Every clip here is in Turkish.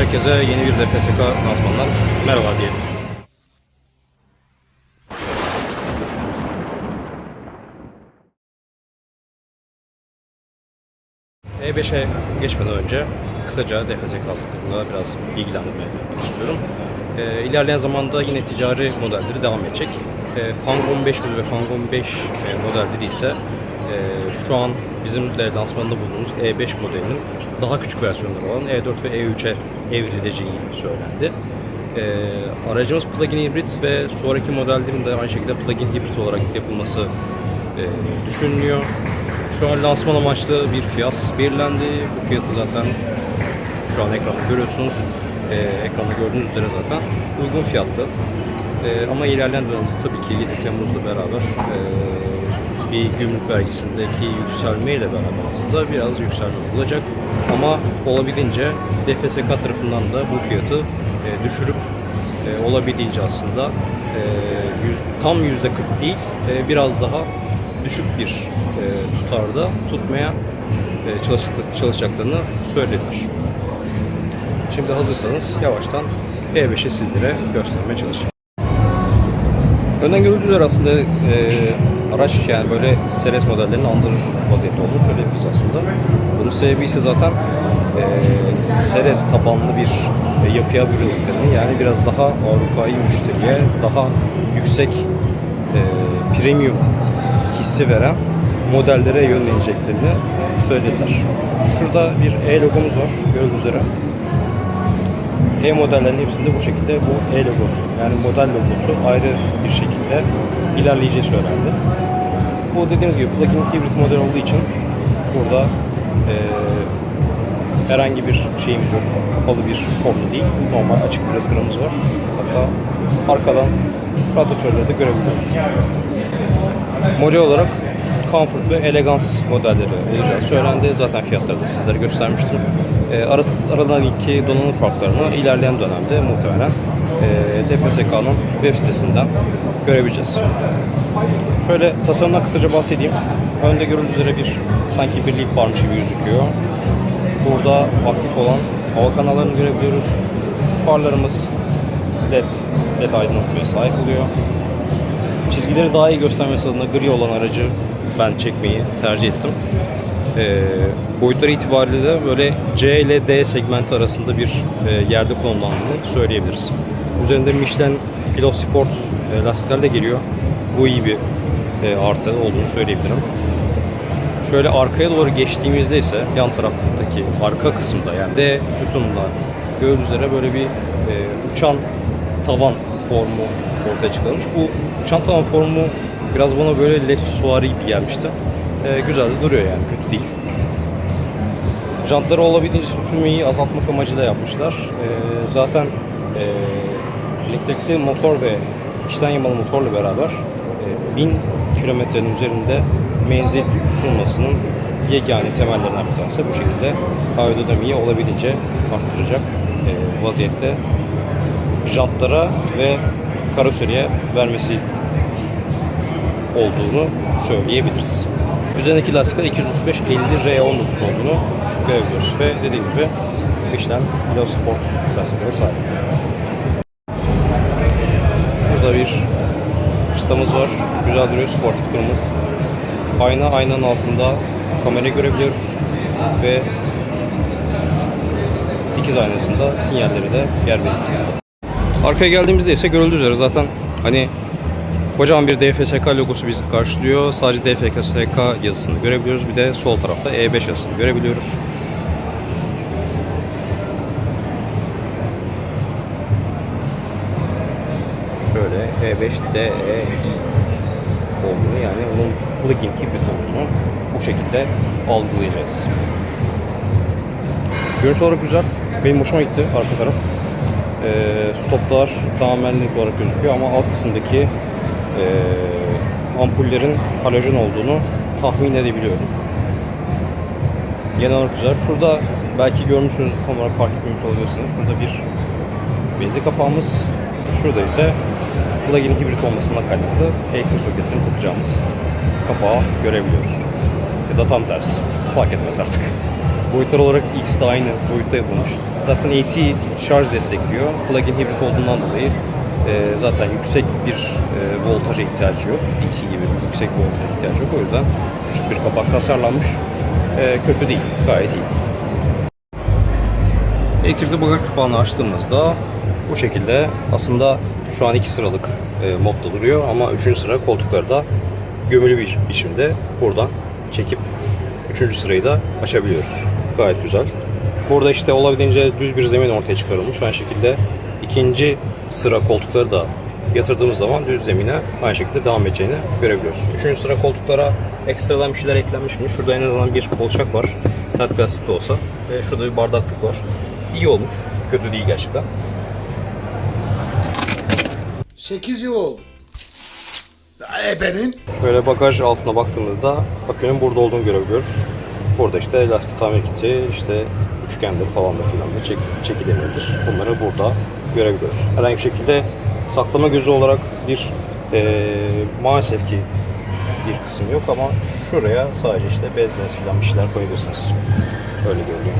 Herkese yeni bir DFSK lansmanından merhaba diyelim. E5'e geçmeden önce kısaca DFSK hakkında biraz bilgilendirme istiyorum. E, ilerleyen zamanda yine ticari modelleri devam edecek. E, Fangon 500 ve Fangon 5 e, modelleri ise şu an bizim de lansmanında bulunduğumuz E5 modelinin daha küçük versiyonları olan E4 ve E3'e evrileceği söylendi. E, aracımız plug-in hibrit ve sonraki modellerin de aynı şekilde plug-in hibrit olarak yapılması e, düşünülüyor. Şu an lansman amaçlı bir fiyat belirlendi. Bu fiyatı zaten şu an ekranda görüyorsunuz. E, ekranda gördüğünüz üzere zaten uygun fiyatlı. E, ama ilerleyen dönemde tabii ki 7 Temmuz'la beraber e, bir gümrük vergisindeki yükselmeyle beraber aslında biraz yükselme olacak. Ama olabildiğince DFSK tarafından da bu fiyatı e, düşürüp e, olabildiğince aslında e, yüz, tam yüzde 40 değil e, biraz daha düşük bir e, tutarda tutmaya e, çalışacaklarını söylediler. Şimdi hazırsanız yavaştan E5'i sizlere göstermeye çalışayım. Önden görüldüğü üzere aslında e, araç yani böyle Seres modellerini andırır vaziyette olduğunu söyleyebiliriz aslında. Bunun sebebi ise zaten e, Seres tabanlı bir e, yapıya büründüklerini yani biraz daha Avrupa'yı müşteriye daha yüksek e, premium hissi veren modellere yönleneceklerini söylediler. Şurada bir E logomuz var gördüğünüz üzere. E modellerinin hepsinde bu şekilde bu E logosu yani model logosu ayrı bir şekilde ilerleyeceği söylendi. Bu dediğimiz gibi plug-in hibrit model olduğu için burada e, herhangi bir şeyimiz yok. Kapalı bir formu değil. Normal açık bir ızgaramız var. Hatta arkadan radyatörleri de görebiliyoruz. Model olarak Comfort ve Elegance modelleri olacağı söylendi. Zaten fiyatları da sizlere göstermiştim. E, arası, aralarındaki donanım farklarını ilerleyen dönemde muhtemelen e, DFSK'nın web sitesinden görebileceğiz. Şöyle tasarımdan kısaca bahsedeyim. Önde görüldüğü üzere bir sanki bir lip varmış gibi gözüküyor. Burada aktif olan hava kanallarını görebiliyoruz. Farlarımız LED, LED aydınlatmaya sahip oluyor. Çizgileri daha iyi göstermesi adına gri olan aracı ben çekmeyi tercih ettim. Ee, boyutları itibariyle de böyle C ile D segmenti arasında bir e, yerde konumlandığını söyleyebiliriz. Üzerinde Michelin Pilot Sport e, lastikler de geliyor. Bu iyi bir e, artı olduğunu söyleyebilirim. Şöyle arkaya doğru geçtiğimizde ise yan taraftaki arka kısımda yani D sütununda gördüğünüz üzere böyle bir e, uçan tavan formu ortaya çıkarılmış. Bu uçan tavan formu biraz bana böyle Lexus gibi gelmişti. E, güzel de duruyor yani kötü değil. Jantları olabildiğince sürtünmeyi azaltmak amacıyla yapmışlar. E, zaten e, elektrikli motor ve içten yamalı motorla beraber e, 1000 kilometrenin üzerinde menzil sunmasının yegane temellerinden bir tanesi bu şekilde aerodinamiği olabildiğince arttıracak e, vaziyette jantlara ve karoseriye vermesi olduğunu söyleyebiliriz. Üzerindeki lastikler 235 50 R19 olduğunu görebiliyoruz ve dediğim gibi Michelin Pilot Sport lastiklere sahip. Şurada bir çıtamız var. Güzel duruyor sportif durumu. Ayna aynanın altında kamerayı görebiliyoruz ve dikiz aynasında sinyalleri de yer veriyor. Arkaya geldiğimizde ise görüldüğü üzere zaten hani kocaman bir DFSK logosu bizi karşılıyor. Sadece DFSK yazısını görebiliyoruz. Bir de sol tarafta E5 yazısını görebiliyoruz. Şöyle E5 DE olduğunu yani onun plugin hibrit olduğunu bu şekilde algılayacağız. Görünüş olarak güzel. Benim hoşuma gitti arka taraf. Ee, stoplar tamamen net olarak gözüküyor ama alt kısımdaki ee, ampullerin halojen olduğunu tahmin edebiliyorum. Genel olarak güzel. Şurada belki görmüşsünüz tam olarak fark etmemiş olabilirsiniz. Şurada bir benzin kapağımız. Şurada ise plug-in hibrit olmasından kaynaklı elektrik soketini takacağımız kapağı görebiliyoruz. Ya da tam tersi. Fark etmez artık. Boyutlar olarak ikisi de aynı boyutta yapılmış. Zaten AC şarj destekliyor. Plug-in hibrit olduğundan dolayı e, zaten yüksek bir e, voltaja ihtiyacı yok. DC gibi yüksek voltaja ihtiyacı yok. O yüzden küçük bir kapak tasarlanmış. E, kötü değil, gayet iyi. Elektrikli bagaj kapağını açtığımızda bu şekilde aslında şu an iki sıralık e, modda duruyor ama üçüncü sıra koltuklarda gömülü bir biçimde buradan çekip üçüncü sırayı da açabiliyoruz. Gayet güzel. Burada işte olabildiğince düz bir zemin ortaya çıkarılmış. Aynı şekilde ikinci sıra koltukları da yatırdığımız zaman düz zemine aynı şekilde devam edeceğini görebiliyoruz. Üçüncü sıra koltuklara ekstradan bir şeyler eklenmiş mi? Şurada en azından bir kolçak var. Sert plastik de olsa. Ve şurada bir bardaklık var. İyi olmuş. Kötü değil gerçekten. 8 yıl oldu. Ebenin. Şöyle bagaj altına baktığımızda akünün burada olduğunu görebiliyoruz. Burada işte lastik tamir kiti, işte üçgendir falan da filan da çek, çeki demiridir. Bunları burada görebiliyoruz. Herhangi bir şekilde saklama gözü olarak bir eee maalesef ki bir kısım yok ama şuraya sadece işte bez bez filan bir şeyler koyabilirsiniz. Öyle görünüyor.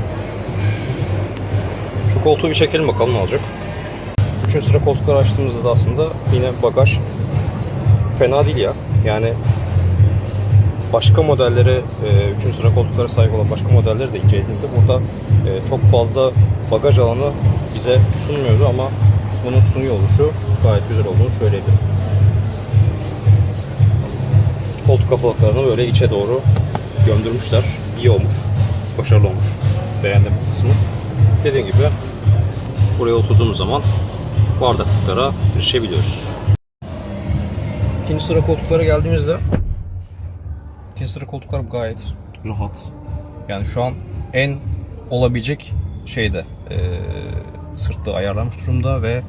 Şu koltuğu bir çekelim bakalım ne olacak. Üçüncü sıra koltukları açtığımızda da aslında yine bagaj fena değil ya. Yani başka modellere, e, 3. sıra koltuklara sahip olan başka modelleri de incelediğimde burada e, çok fazla bagaj alanı bize sunmuyordu ama bunun sunuyor oluşu gayet güzel olduğunu söyleyebilirim. Koltuk kapaklarını böyle içe doğru gömdürmüşler. İyi olmuş. Başarılı olmuş. Beğendim bu kısmı. Dediğim gibi buraya oturduğumuz zaman bardaklıklara erişebiliyoruz. İkinci sıra koltuklara geldiğimizde ikinci sıra koltuklar gayet rahat. Yani şu an en olabilecek şeyde e, sırtı ayarlanmış durumda ve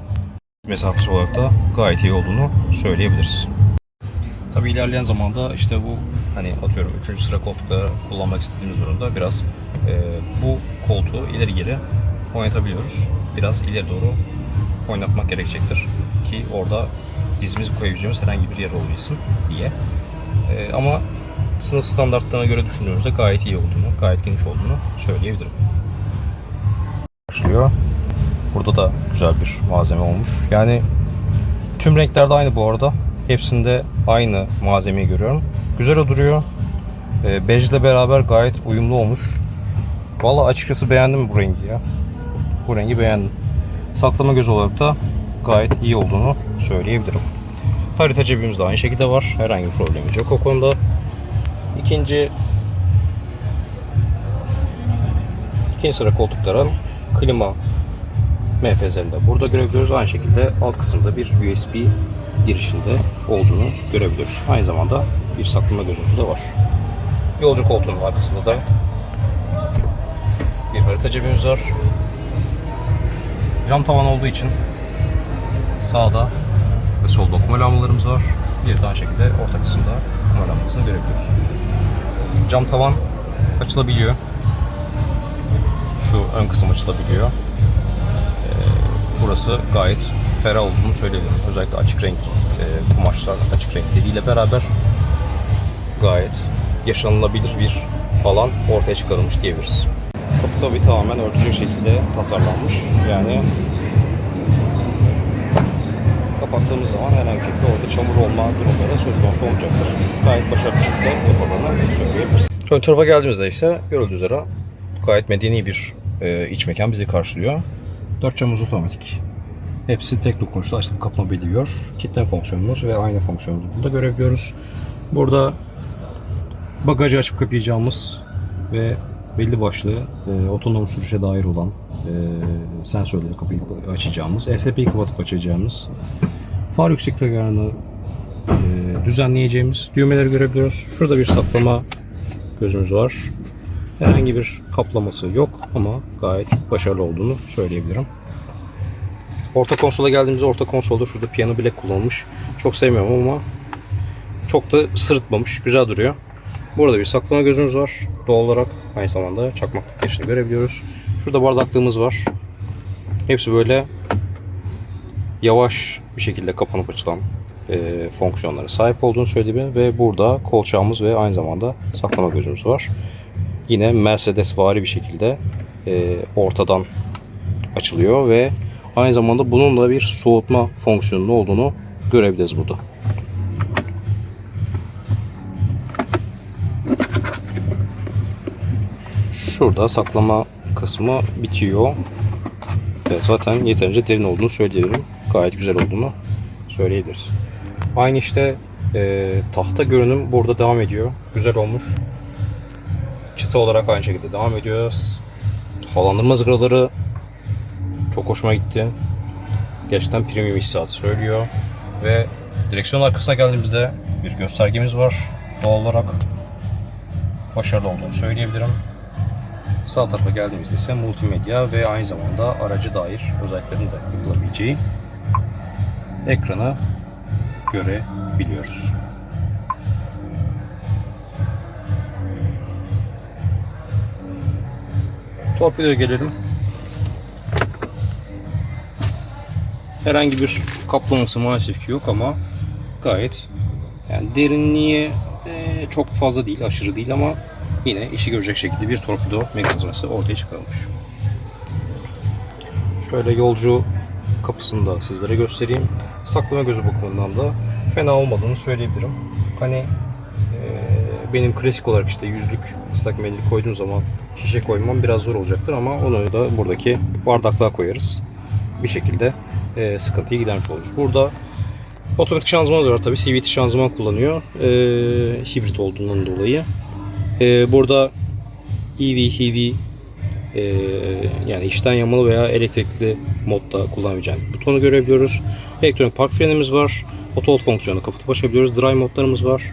mesafesi olarak da gayet iyi olduğunu söyleyebiliriz. Tabi ilerleyen zamanda işte bu hani atıyorum 3. sıra koltukları kullanmak istediğimiz durumda biraz e, bu koltuğu ileri geri oynatabiliyoruz. Biraz ileri doğru oynatmak gerekecektir ki orada dizimizi koyabileceğimiz herhangi bir yer olabilsin diye. E, ama sınıf standartlarına göre düşündüğümüzde gayet iyi olduğunu, gayet geniş olduğunu söyleyebilirim. Başlıyor. Burada da güzel bir malzeme olmuş. Yani tüm renklerde aynı bu arada. Hepsinde aynı malzemeyi görüyorum. Güzel duruyor. E, bejle beraber gayet uyumlu olmuş. Valla açıkçası beğendim bu rengi ya. Bu rengi beğendim. Saklama göz olarak da gayet iyi olduğunu söyleyebilirim. Harita cebimiz de aynı şekilde var. Herhangi bir problemimiz yok o konuda. İkinci ikinci sıra koltukların klima de burada görebiliyoruz. Aynı şekilde alt kısımda bir USB girişinde olduğunu görebiliyoruz. Aynı zamanda bir saklama gözümüz de var. Yolcu koltuğunun arkasında da bir harita cebimiz var. Cam tavan olduğu için sağda ve solda okuma lambalarımız var. Bir de aynı şekilde orta kısımda okuma lambasını görebiliyoruz. Cam tavan açılabiliyor. Şu ön kısım açılabiliyor. Ee, burası gayet ferah olduğunu söyleyebilirim. Özellikle açık renk e, kumaşlar, açık renkleriyle beraber gayet yaşanılabilir bir alan ortaya çıkarılmış diyebiliriz. Kapı tabii tamamen örtecek şekilde tasarlanmış. Yani kapattığımız zaman herhangi bir şekilde orada çamur olma durumları söz konusu olmayacaktır. Gayet başarılı şekilde yapıldığını söyleyebiliriz. Ön tarafa geldiğimizde ise görüldüğü üzere gayet medeni bir e, iç mekan bizi karşılıyor. Dört camımız otomatik. Hepsi tek dokunuşla açılıp kapanabiliyor. Kitle fonksiyonumuz ve ayna fonksiyonumuzu burada görebiliyoruz. Burada bagajı açıp kapayacağımız ve belli başlı e, otonom sürüşe dair olan e, sensörleri kapayıp açacağımız, ESP'yi kapatıp açacağımız, far yükseklik ayarını e, düzenleyeceğimiz düğmeleri görebiliyoruz. Şurada bir saklama gözümüz var. Herhangi bir kaplaması yok ama gayet başarılı olduğunu söyleyebilirim. Orta konsola geldiğimizde orta konsolda şurada piyano bilek kullanılmış. Çok sevmiyorum ama çok da sırıtmamış. Güzel duruyor. Burada bir saklama gözümüz var. Doğal olarak aynı zamanda çakmaklık girişini görebiliyoruz. Şurada bardaklığımız var. Hepsi böyle yavaş bir şekilde kapanıp açılan e, fonksiyonlara sahip olduğunu söyledi ve burada kolçağımız ve aynı zamanda saklama gözümüz var. Yine Mercedes vari bir şekilde e, ortadan açılıyor ve aynı zamanda bunun da bir soğutma fonksiyonu olduğunu görebiliriz burada. Şurada saklama kısmı bitiyor. Evet, zaten yeterince derin olduğunu söyleyebilirim. Gayet güzel olduğunu söyleyebiliriz. Aynı işte e, tahta görünüm burada devam ediyor. Güzel olmuş. Çıta olarak aynı şekilde devam ediyor. Havalandırma zıgraları çok hoşuma gitti. Gerçekten premium hissiyatı söylüyor. Ve direksiyon arkasına geldiğimizde bir göstergemiz var. Doğal olarak başarılı olduğunu söyleyebilirim. Sağ tarafa geldiğimizde ise multimedya ve aynı zamanda araca dair özelliklerin de yapılabileceği ekranı görebiliyoruz. Torpidoya gelelim. Herhangi bir kaplaması maalesef ki yok ama gayet yani derinliği e, çok fazla değil, aşırı değil ama yine işi görecek şekilde bir torpido mekanizması ortaya çıkarılmış. Şöyle yolcu kapısını da sizlere göstereyim. Saklama gözü bakımından da fena olmadığını söyleyebilirim. Hani benim klasik olarak işte yüzlük ıslak mendil koyduğum zaman şişe koymam biraz zor olacaktır ama onu da buradaki bardaklığa koyarız. Bir şekilde e, sıkıntıyı gidermiş oluruz. Burada otomatik şanzıman var tabi CVT şanzıman kullanıyor. E, hibrit olduğundan dolayı. E, burada EV, HEV e, yani içten yanmalı veya elektrikli modda kullanabileceğim butonu görebiliyoruz. Elektronik park frenimiz var. Auto hold fonksiyonu kapatıp açabiliyoruz. Drive modlarımız var.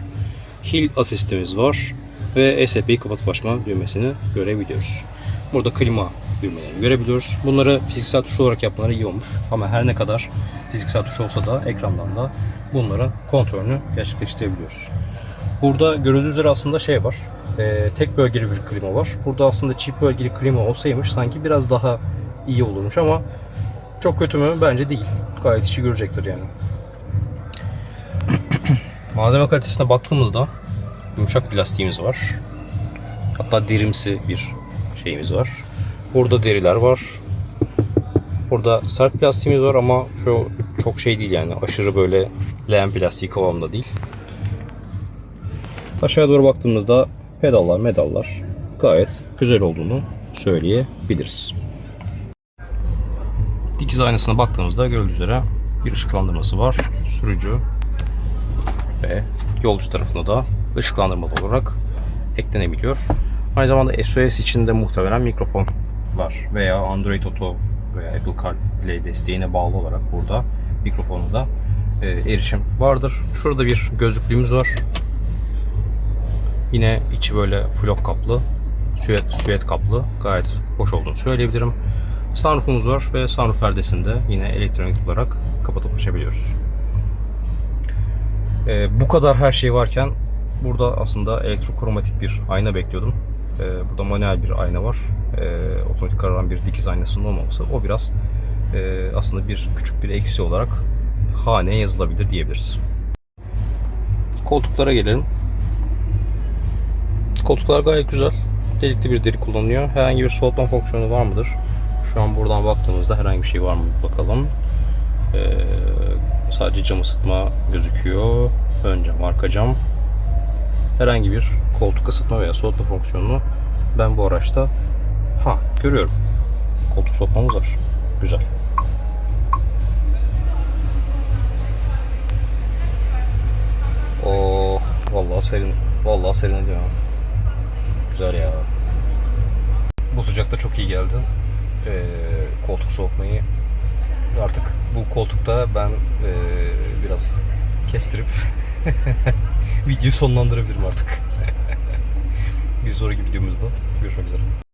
Hill asistimiz var. Ve SAP'yi kapatıp açma düğmesini görebiliyoruz. Burada klima düğmelerini görebiliyoruz. Bunları fiziksel tuş olarak yapmaları iyi olmuş. Ama her ne kadar fiziksel tuş olsa da ekrandan da bunların kontrolünü gerçekleştirebiliyoruz. Burada görüldüğü üzere aslında şey var. e, tek bölgeli bir klima var. Burada aslında çift bölgeli klima olsaymış sanki biraz daha iyi olurmuş ama çok kötü mü? Bence değil. Gayet işi görecektir yani. Malzeme kalitesine baktığımızda yumuşak plastiğimiz var. Hatta derimsi bir şeyimiz var. Burada deriler var. Burada sert plastiğimiz var ama şu çok şey değil yani aşırı böyle leğen plastiği kıvamında değil. Aşağı doğru baktığımızda pedallar, medallar gayet güzel olduğunu söyleyebiliriz. Dikiz aynasına baktığımızda görüldüğü üzere bir ışıklandırması var. Sürücü ve yolcu tarafına da ışıklandırmalı olarak eklenebiliyor. Aynı zamanda SOS için de muhtemelen mikrofon var veya Android Auto veya Apple CarPlay desteğine bağlı olarak burada mikrofonu da e, erişim vardır. Şurada bir gözlüklüğümüz var. Yine içi böyle flok kaplı, süet, süet kaplı. Gayet hoş olduğunu söyleyebilirim. Sunroofumuz var ve sunroof perdesini de yine elektronik olarak kapatıp açabiliyoruz. Ee, bu kadar her şey varken burada aslında elektrokromatik bir ayna bekliyordum. Ee, burada manuel bir ayna var. Ee, otomatik kararan bir dikiz aynasının olmaması. O biraz e, aslında bir küçük bir eksi olarak haneye yazılabilir diyebiliriz. Koltuklara gelelim. Koltuklar gayet güzel. Delikli bir deri kullanılıyor. Herhangi bir soğutma fonksiyonu var mıdır? Şu an buradan baktığımızda herhangi bir şey var mı bakalım. Ee, sadece cam ısıtma gözüküyor. Ön cam, arka cam. Herhangi bir koltuk ısıtma veya soğutma fonksiyonunu ben bu araçta ha görüyorum. Koltuk soğutmamız var. Güzel. Oo, vallahi serin. Vallahi serin ediyor. Güzel ya. Bu sıcakta çok iyi geldi. Ee, koltuk soğutmayı artık bu koltukta ben ee, biraz kestirip videoyu sonlandırabilirim artık. Bir sonraki videomuzda görüşmek üzere.